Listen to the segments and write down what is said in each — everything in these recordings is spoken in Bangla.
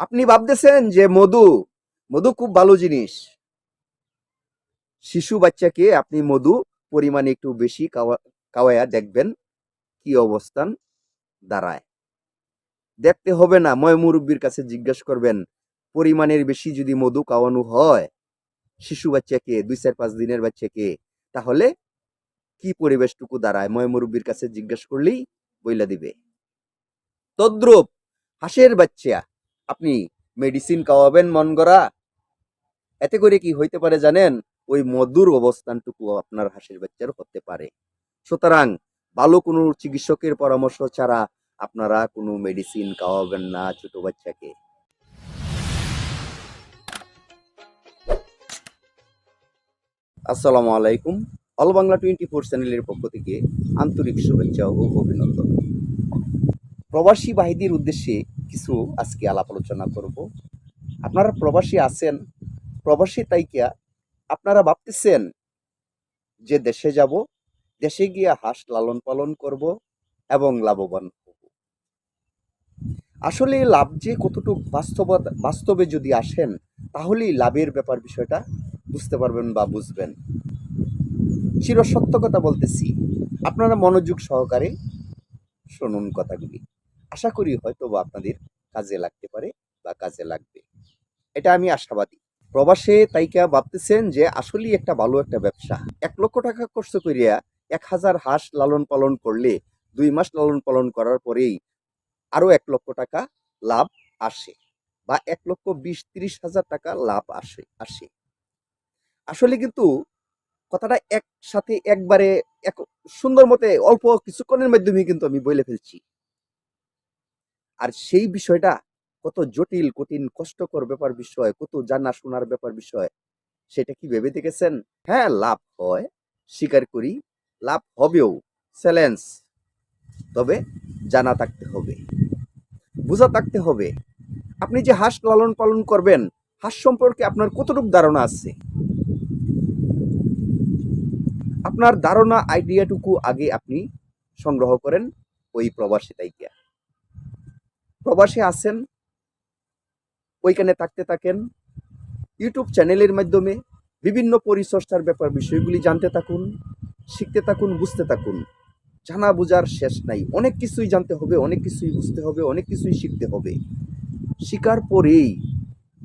আপনি ভাবতেছেন যে মধু মধু খুব ভালো জিনিস। শিশু বাচ্চাকে আপনি মধু পরিমাণে একটু বেশি খাওয়ায়া দেখবেন কি অবস্থান দাঁড়ায়। দেখতে হবে না, ময় মুরব্বীর কাছে জিজ্ঞাসা করবেন, পরিমাণের বেশি যদি মধু খাওয়ানো হয় শিশু বাচ্চাকে, দুই চার পাঁচ দিনের বাচ্চাকে, তাহলে কি পরিবেশটুকু দাঁড়ায়? ময় মুরব্বীর কাছে জিজ্ঞাসা করলেই বইলা দিবে। তদ্রুপ হাঁসের বাচ্চা আপনি মেডিসিন খাওয়াবেন মন গড়া? এতে করে কি হইতে পারে জানেন? ওই মধুর অবস্থানটুকু আপনার হাসির বাচ্চার হতে পারে। সুতরাং ভালো কোনো চিকিৎসকের পরামর্শ ছাড়া আপনারা কোনো মেডিসিন খাওয়াবেন না ছোট বাচ্চাকে। আসসালামু আলাইকুম। অল বাংলা টোয়েন্টি ফোর চ্যানেলের পক্ষ থেকে আন্তরিক শুভেচ্ছা ও অভিনন্দন। প্রবাসী বাহিনীর উদ্দেশ্যে কিছু আজকে আলাপ আলোচনা করব। আপনারা প্রবাসী আছেন, প্রবাসী তাইকিয়া, আপনারা ভাবতেছেন যে দেশে যাব, দেশে গিয়ে হাঁস লালন পালন করব এবং লাভবান হব। আসলে লাভ যে কতটুকু বাস্তবতা, বাস্তবে যদি আসেন, তাহলেই লাভের ব্যাপার বিষয়টা বুঝতে পারবেন বা বুঝবেন। চির সত্য কথা বলতেছি, আপনারা মনোযোগ সহকারে শুনুন কথাগুলি। আশা করি হয়তো বা আপনাদের কাজে লাগতে পারে বা কাজে লাগবে। এটা আমি আশাবাদী। প্রবাসে তাইকা ভাবতেছেন যে আসলেই একটা ভালো একটা ব্যবসা। এক লক্ষ টাকা খরচ করিয়া এক হাজার হাঁস লালন পালন করলে দুই মাস লালন পালন করার পরেই আরও এক লক্ষ টাকা লাভ আসে বা এক লক্ষ বিশ ত্রিশ হাজার টাকা লাভ আসে আসে। আসলে কিন্তু কথাটা একসাথে একবারে এক সুন্দর মতে অল্প কিছুক্ষণের মাধ্যমে কিন্তু আমি বলে ফেলছি। আর সেই বিষয়টা কত জটিল, কঠিন, কষ্টকর ব্যাপার বিষয়, কত জানা শোনার ব্যাপার বিষয়, সেটা কি ভেবে দেখেছেন? হ্যাঁ লাভ হয়, স্বীকার করি, লাভ হবেও, চ্যালেঞ্জ। তবে জানা থাকতে হবে, বোঝা থাকতে হবে, আপনি যে হাঁস লালন পালন করবেন, হাঁস সম্পর্কে আপনার কতটুকু ধারণা আছে? আপনার ধারণা আইডিয়াটুকু আগে আপনি সংগ্রহ করেন, ওই প্রবাসী তাইকিয়া প্রবাসে আছেন, ওইখানে থাকতে থাকেন, ইউটিউব চ্যানেলের মাধ্যমে বিভিন্ন পরিচর্চার ব্যাপার বিষয়গুলি জানতে থাকুন, শিখতে থাকুন, বুঝতে থাকুন। জানা বোঝার শেষ নাই। অনেক কিছুই জানতে হবে, অনেক কিছুই বুঝতে হবে, অনেক কিছুই শিখতে হবে। শিকার পরেই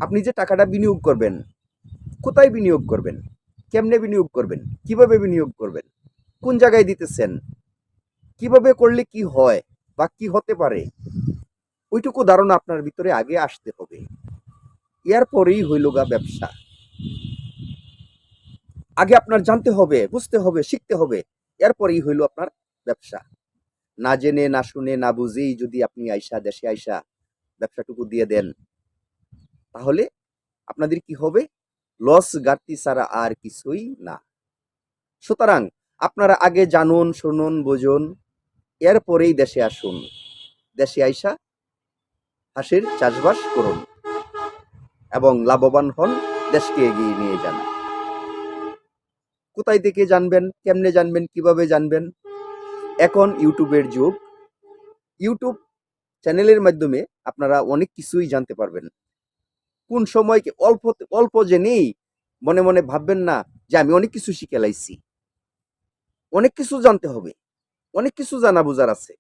আপনি যে টাকাটা বিনিয়োগ করবেন, কোথায় বিনিয়োগ করবেন? কেমনে বিনিয়োগ করবেন? কীভাবে বিনিয়োগ করবেন? কোন জায়গায় দিতেছেন? কীভাবে করলে কি হয় বা কি হতে পারে? ওইটুকু ধারণা আপনার ভিতরে আগে আসতে হবে। এর পরেই হইল গা ব্যবসা। আগে আপনার জানতে হবে, বুঝতে হবে, শিখতে হবে এরপরেই হইল আপনার ব্যবসা। না জেনে, না শুনে, না বুঝেই যদি আপনি আইসা, দেশে আইসা ব্যবসাটুকু দিয়ে দেন, তাহলে আপনাদের কি হবে? লস গাড়তি ছাড়া আর কিছুই না। সুতরাং আপনারা আগে জানুন, শুনুন, বুঝুন এরপরেই দেশে আসুন। দেশে আইসা হাঁসের চাষবাস করুন এবং লাভবান হন, দেশকে এগিয়ে নিয়ে যান। কোথায় থেকে জানবেন, কেমনে জানবেন, কীভাবে জানবেন? এখন ইউটিউবের যুগ। ইউটিউব চ্যানেলের মাধ্যমে আপনারা অনেক কিছুই জানতে পারবেন। কোন সময় কি অল্প অল্প জেনেই মনে মনে ভাববেন না যে আমি অনেক কিছু শিখে লাইছি। অনেক কিছু জানতে হবে। অনেক কিছু জানা বোঝার আছে।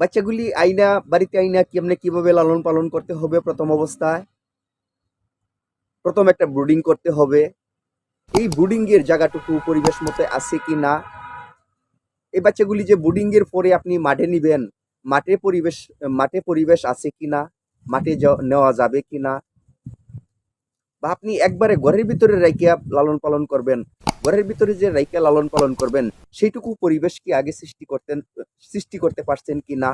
বাচ্চাগুলি আইনা, বাড়িতে আইনা কেমনে কীভাবে লালন পালন করতে হবে প্রথম অবস্থায়? প্রথম একটা ব্রুডিং করতে হবে। এই ব্রুডিং এর জায়গাটুকু পরিবেশ মতো আছে কি না? এই বাচ্চাগুলি যে ব্রুডিং এর পরে আপনি মাঠে নিবেন, মাঠে পরিবেশ মাঠে পরিবেশ আছে কি না? মাঠে নেওয়া যাবে কি না? বা আপনি একবারে ঘরের ভিতরে রাইকা লালন পালন করবেন। ঘরের ভিতরে যে রাইকা লালন পালন করবেন, সেইটুকু পরিবেশ কি আগে সৃষ্টি করতেন, সৃষ্টি করতে পারছেন কি না?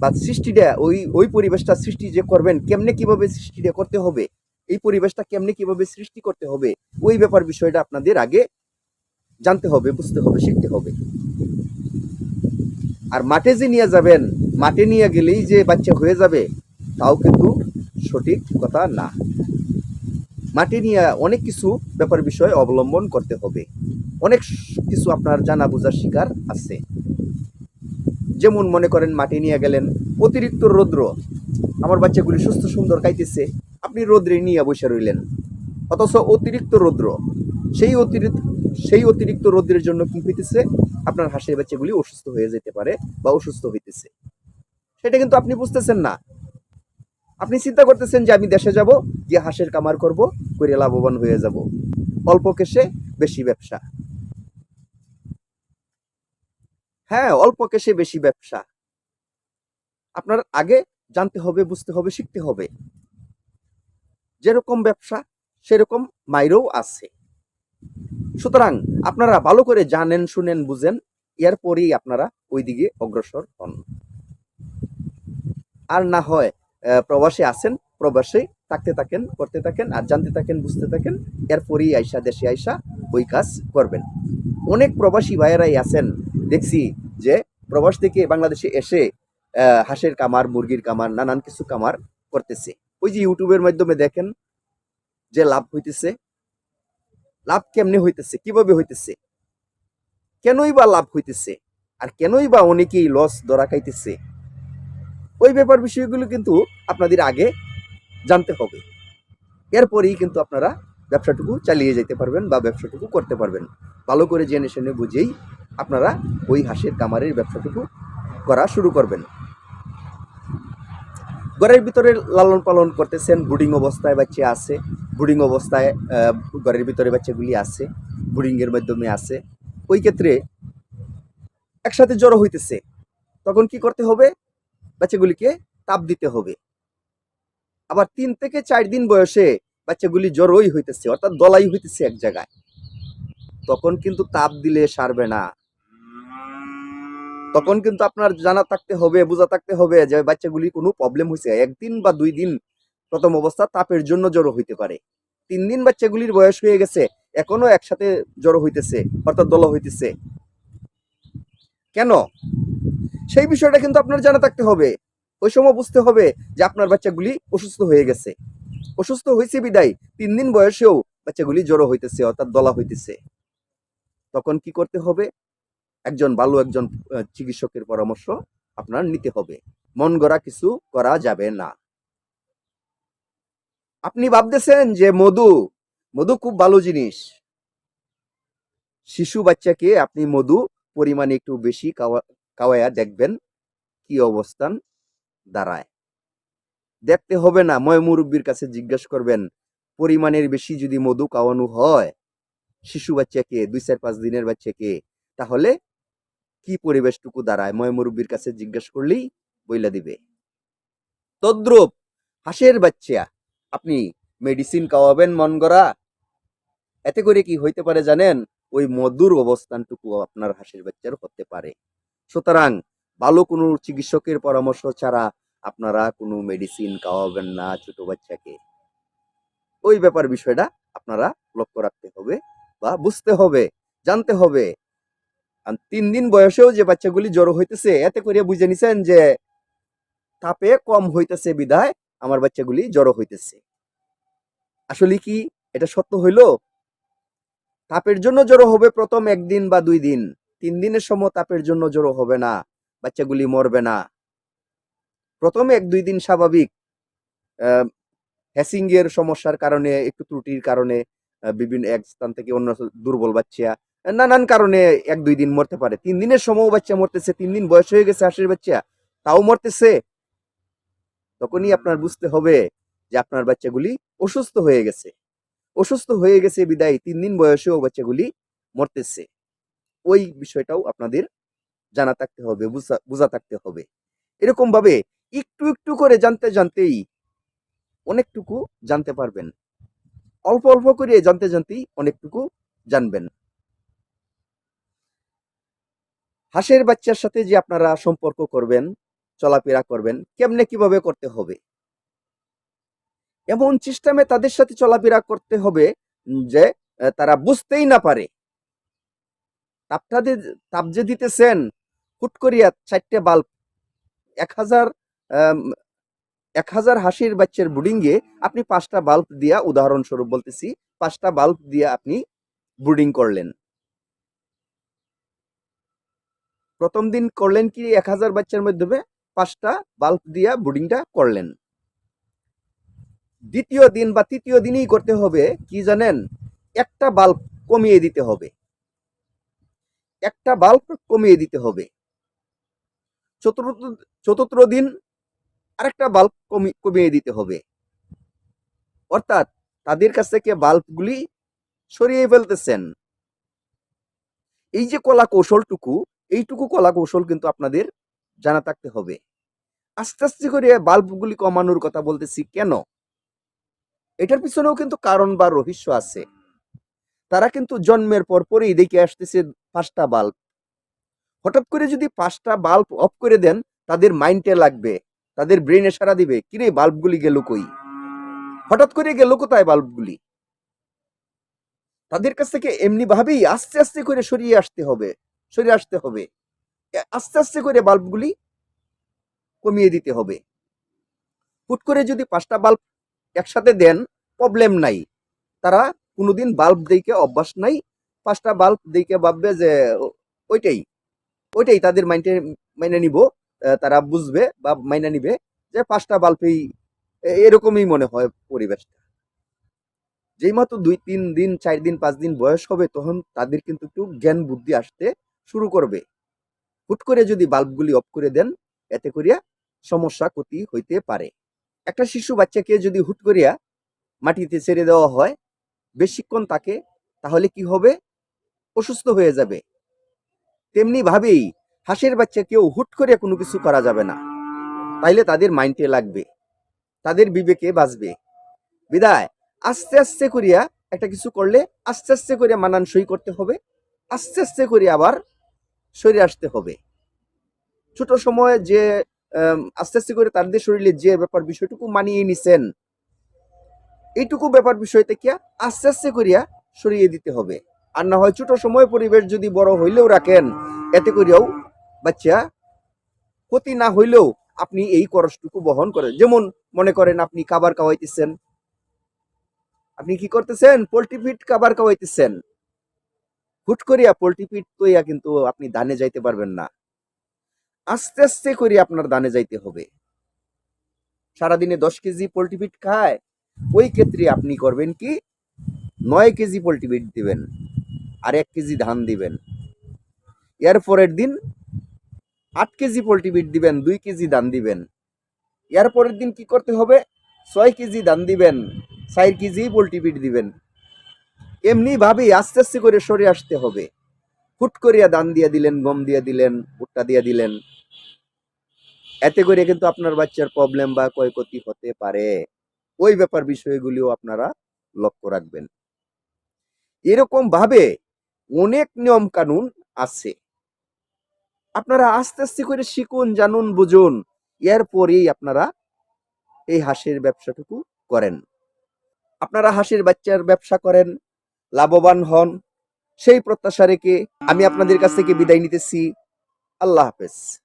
বা সৃষ্টিটা, ওই ওই পরিবেশটা সৃষ্টি যে করবেন, কেমনে কীভাবে সৃষ্টিটা করতে হবে? এই পরিবেশটা কেমনে কীভাবে সৃষ্টি করতে হবে? ওই ব্যাপার বিষয়টা আপনাদের আগে জানতে হবে, বুঝতে হবে, শিখতে হবে। আর মাঠে যে নিয়ে যাবেন, মাঠে নিয়ে গেলেই যে বাচ্চা হয়ে যাবে, তাও কিন্তু সঠিক কথা না। মাঠে নিয়ে অনেক কিছু ব্যাপার বিষয় অবলম্বন করতে হবে। অনেক কিছু আপনার জানা বোঝার শিকার আছে। যেমন মনে করেন মাটি নিয়ে গেলেন অতিরিক্ত রৌদ্র। আমার বাচ্চাগুলি সুস্থ সুন্দর খাইতেছে, আপনি রৌদ্রে নিয়ে বসে রইলেন। অথচ অতিরিক্ত রৌদ্র, সেই অতিরিক্ত সেই অতিরিক্ত রৌদ্রের জন্য কি হইতেছে আপনার হাঁসের বাচ্চাগুলি অসুস্থ হয়ে যেতে পারে বা অসুস্থ হইতেছে। সেটা কিন্তু আপনি বুঝতেছেন না। আপনি চিন্তা করতেছেন যে আমি দেশে যাব, গিয়ে হাঁসের কামার করব করে লাভবান হয়ে যাব। অল্প কেশে বেশি ব্যবসা। হ্যাঁ অল্প কেশে বেশি ব্যবসা। আপনার আগে জানতে হবে, বুঝতে হবে, শিখতে হবে। যেরকম ব্যবসা, সেরকম মাইরও আছে। সুতরাং আপনারা ভালো করে জানেন, শুনেন, বুঝেন, এরপরেই আপনারা ওইদিকে অগ্রসর হন। আর না হয় প্রবাসে আছেন, প্রবাসে, থাকতে থাকেন, করতে থাকেন, আর জানতে থাকেন, বুঝতে থাকেন, এরপরেই আইসা, দেশে আইসা ওই কাজ করবেন। অনেক প্রবাসী ভাইয়েরাই আছেন, দেখছি যে প্রবাস থেকে বাংলাদেশে এসে হাঁসের কামার মুরগির কামার নানান কিছু কামার করতেছে। ওই যে ইউটিউবের মাধ্যমে দেখেন যে লাভ হইতেছে। লাভ কেমনে হইতেছে? কীভাবে হইতেছে? কেনই বা লাভ হইতেছে? আর কেনই বা অনেকেই লস ধরা খাইতেছে? ওই ব্যাপার বিষয়গুলো কিন্তু আপনাদের আগে জানতে হবে। এরপরেই কিন্তু আপনারা ব্যবসাটুকু চালিয়ে যেতে পারবেন বা ব্যবসাটুকু করতে পারবেন। ভালো করে জেনে শুনে বুঝেই আপনারা ওই হাঁসের কামারের ব্যবসাটুকু করা শুরু করবেন। ঘরের ভিতরে লালন পালন করতেছেন বুডিং অবস্থায় বাচ্চা আছে বুডিং অবস্থায় ঘরের ভিতরে বাচ্চাগুলি আছে বুডিংয়ের মাধ্যমে আছে। ওই ক্ষেত্রে একসাথে জড়ো হইতেছে। তখন কি করতে হবে? বাচ্চাগুলিকে তাপ দিতে হবে। আবার তিন থেকে চার দিন বয়সে বাচ্চাগুলি জড়োই হইতেছে, অর্থাৎ দলাই হইতেছে এক জায়গায়। তখন কিন্তু তাপ দিলে সারবে না। তখন কিন্তু আপনার জানা থাকতে হবে, বোঝা থাকতে হবে যে বাচ্চাগুলি কোনো প্রবলেম হয়েছে একদিন বা দুই দিন প্রথম অবস্থা তাপের জন্য জড়ো হইতে পারে। তিন দিন বাচ্চাগুলির বয়স হয়ে গেছে এখনও একসাথে জড়ো হইতেছে, অর্থাৎ দল হইতেছে। কেন? সেই বিষয়টা কিন্তু আপনার জানা থাকতে হবে। ওই সময় বুঝতে হবে যে আপনার বাচ্চাগুলি অসুস্থ হয়ে গেছে। অসুস্থ হয়েছে বিদায়, তিন দিন বয়সেও বাচ্চাগুলি জড়ো হইতেছে, অর্থাৎ দলা হইতেছে। তখন কি করতে হবে? একজন ভালো একজন চিকিৎসকের পরামর্শ আপনার নিতে হবে। মন গড়া কিছু করা যাবে না। আপনি ভাবতেছেন যে মধু মধু খুব ভালো জিনিস। শিশু বাচ্চাকে আপনি মধু পরিমাণে একটু বেশি খাওয়া খাওয়াইয়া দেখবেন কি অবস্থান দাঁড়ায়। দেখতে হবে না, ময় মুরব্বীর কাছে জিজ্ঞেস করবেন, পরিমাণের বেশি যদি মধু খাওয়ানো হয়, শিশু বাচ্চাকে, দুই চার পাঁচ দিনের বাচ্চাকে, তাহলে কি পরিবেশটুকু দাঁড়ায়? ময় মুরব্বীর কাছে জিজ্ঞেস করলেই বইলা দিবে। তদ্রুপ, হাঁসের বাচ্চা, আপনি মেডিসিন খাওয়াবেন মন গড়া? এতে করে কি হইতে পারে জানেন? ওই মধুর অবস্থানটুকু আপনার হাঁসের বাচ্চার হতে পারে। সুতরাং ভালো কোনো চিকিৎসকের পরামর্শ ছাড়া আপনারা কোনো মেডিসিন খাওয়াবেন না ছোট বাচ্চাকে। ওই ব্যাপার বিষয়টা আপনারা লক্ষ্য রাখতে হবে বা বুঝতে হবে, জানতে হবে। তিন দিন বয়সেও যে বাচ্চাগুলি জড়ো হইতেছে, এতে করে বুঝে নিছেন যে তাপে কম হইতেছে বিধায় আমার বাচ্চাগুলি জড়ো হইতেছে। আসলে কি এটা সত্য হইল? তাপের জন্য জড়ো হবে প্রথম একদিন বা দুই দিন। তিন দিনের সময় তাপের জন্য জড়ো হবে না, বাচ্চাগুলি মরবে না। প্রথমে এক দুই দিন স্বাভাবিক হ্যাসিং এর সমস্যার কারণে, একটু ত্রুটির কারণে বিভিন্ন এক স্থান থেকে অন্য দুর্বল বাচ্চা নানান কারণে এক দুই দিন মরতে পারে। তিন দিনের সময় বাচ্চা মরতেছে, তিন দিন বয়স হয়ে গেছে হাঁসের বাচ্চা, তাও মরতেছে। তখনই আপনার বুঝতে হবে যে আপনার বাচ্চাগুলি অসুস্থ হয়ে গেছে। অসুস্থ হয়ে গেছে বিদায়, তিন দিন বয়সেও বাচ্চাগুলি মরতেছে। ওই বিষয়টাও আপনাদের জানা থাকতে হবে, বুঝা থাকতে হবে। এরকম ভাবে একটু একটু করে জানতে জানতেই অনেকটুকু জানতে পারবেন। অল্প অল্প করে জানতে জানতেই অনেকটুকু জানবেন। হাঁসের বাচ্চার সাথে যে আপনারা সম্পর্ক করবেন, চলাফেরা করবেন, কেমনে কীভাবে করতে হবে? এমন সিস্টেমে তাদের সাথে চলাফেরা করতে হবে যে, তারা বুঝতেই না পারে। তাপটা দিয়ে তাপ যে দিতেছেন, হুট করিয়া চারটে বাল্ব, এক হাজার এক হাজার হাসির বাচ্চার বুডিংয়ে আপনি পাঁচটা বাল্ব দিয়া, উদাহরণস্বরূপ বলতেছি, পাঁচটা বাল্ব দিয়া আপনি বুডিং করলেন। প্রথম দিন করলেন কি, এক হাজার বাচ্চার মাধ্যমে পাঁচটা বাল্ব দিয়া বোর্ডিংটা করলেন। দ্বিতীয় দিন বা তৃতীয় দিনই করতে হবে, কি জানেন? একটা বাল্ব কমিয়ে দিতে হবে। একটা বাল্ব কমিয়ে দিতে হবে। চতুর্থ চতুর্থ দিন আরেকটা বাল্ব কমিয়ে দিতে হবে। অর্থাৎ তাদের কাছ থেকে বাল্বগুলি সরিয়ে ফেলতেছেন। এই যে কলা কৌশলটুকু এইটুকু কলা কৌশল কিন্তু আপনাদের জানা থাকতে হবে। আস্তে আস্তে করে বাল্বগুলি কমানোর কথা বলতেছি কেন? এটার পিছনেও কিন্তু কারণ বা রহস্য আছে। তারা কিন্তু জন্মের পর পরেই দেখে আসতেছে পাঁচটা বাল্ব হঠাৎ করে যদি পাঁচটা বাল্ব অফ করে দেন, তাদের মাইন্ডে লাগবে, তাদের ব্রেনে সারা দিবে, কিরে বাল্বগুলি গেল কই? হঠাৎ করে গেল কোথায় বাল্বগুলি তাদের কাছ থেকে এমনি ভাবেই আস্তে আস্তে করে সরিয়ে আসতে হবে, সরিয়ে আসতে হবে। আস্তে আস্তে করে বাল্বগুলি কমিয়ে দিতে হবে। হুট করে যদি পাঁচটা বাল্ব একসাথে দেন প্রবলেম নাই। তারা কোনোদিন বাল্ব দিকে অভ্যাস নাই পাঁচটা বাল্ব দিকে ভাববে যে, ওইটাই ওইটাই তাদের মাইন্ডে, মাইনে নিব তারা বুঝবে বা মাইনে নিবে যে পাঁচটা বাল্বেই এরকমই মনে হয় পরিবেশটা। যেই মাত্র দুই, তিন দিন, চার দিন, পাঁচ দিন বয়স হবে, তখন তাদের কিন্তু একটু জ্ঞান বুদ্ধি আসতে শুরু করবে। হুট করে যদি বাল্বগুলি অফ করে দেন, এতে করিয়া সমস্যা, ক্ষতি হইতে পারে। একটা শিশু বাচ্চাকে যদি হুট করিয়া মাটিতে ছেড়ে দেওয়া হয়, বেশিক্ষণ তাকে, তাহলে কি হবে? অসুস্থ হয়ে যাবে। তেমনি ভাবেই হাঁসের বাচ্চাকেও হুট করে কোনো কিছু করা যাবে না। তাইলে তাদের মাইন্ডে লাগবে, তাদের বিবেকে বাঁচবে। বিদায়, আস্তে আস্তে করিয়া একটা কিছু করলে আস্তে আস্তে করে মানানসই করতে হবে, আস্তে আস্তে করে আবার সরে আসতে হবে। ছোট সময়ে যে আস্তে আস্তে করে তাদের শরীরে যে ব্যাপার বিষয়টুকু মানিয়ে নিছেন, এইটুকু ব্যাপার বিষয় থেকে আস্তে আস্তে করিয়া সরিয়ে দিতে হবে। আর না হয় ছোট সময় পরিবেশ যদি বড় হইলেও রাখেন, এতে করিয়াও বাচ্চা ক্ষতি না হইলেও আপনি এই খরচটুকু বহন করেন। যেমন মনে করেন আপনি খাবার খাওয়াইতেছেন। আপনি কি করতেছেন? পোল্ট্রি ফিট খাবার খাওয়াইতেছেন। হুট করিয়া পোলট্রি ফিট তৈয়া কিন্তু আপনি দানে যাইতে পারবেন না। আস্তে আস্তে করে আপনার দানে যাইতে হবে। সারাদিনে দশ কেজি পোলট্রি ফিট খায়। ওই ক্ষেত্রে আপনি করবেন কি? নয় কেজি পোলট্রি ফিট দিবেন। আর এক কেজি ধান দিবেন। এর পরের দিন আট কেজি পোলট্রি ফিট দিবেন, দুই কেজি ধান দিবেন। এর পরের দিন কি করতে হবে? ছয় কেজি ধান দিবেন, চার কেজি পোলট্রি ফিট দিবেন। এমনি ভাবেই আস্তে আস্তে করে সরে আসতে হবে। হুট করিয়া দান দিয়ে দিলেন, গম দিয়ে দিলেন, ভুট্টা দিয়ে দিলেন। এতে করে কিন্তু আপনার বাচ্চার প্রবলেম বা ক্ষয়ক্ষতি হতে পারে। ওই ব্যাপার বিষয়গুলিও আপনারা লক্ষ্য রাখবেন। এরকম ভাবে অনেক নিয়ম কানুন আছে। আপনারা আস্তে আস্তে করে শিখুন, জানুন, বুঝুন। এরপরেই আপনারা এই হাঁসের ব্যবসাটুকু করেন। আপনারা হাঁসের বাচ্চার ব্যবসা করেন, লাভবান হন, সেই প্রত্যাশা রেখে আমি আপনাদের কাছ থেকে বিদায় নিতেছি। আল্লাহ হাফেজ।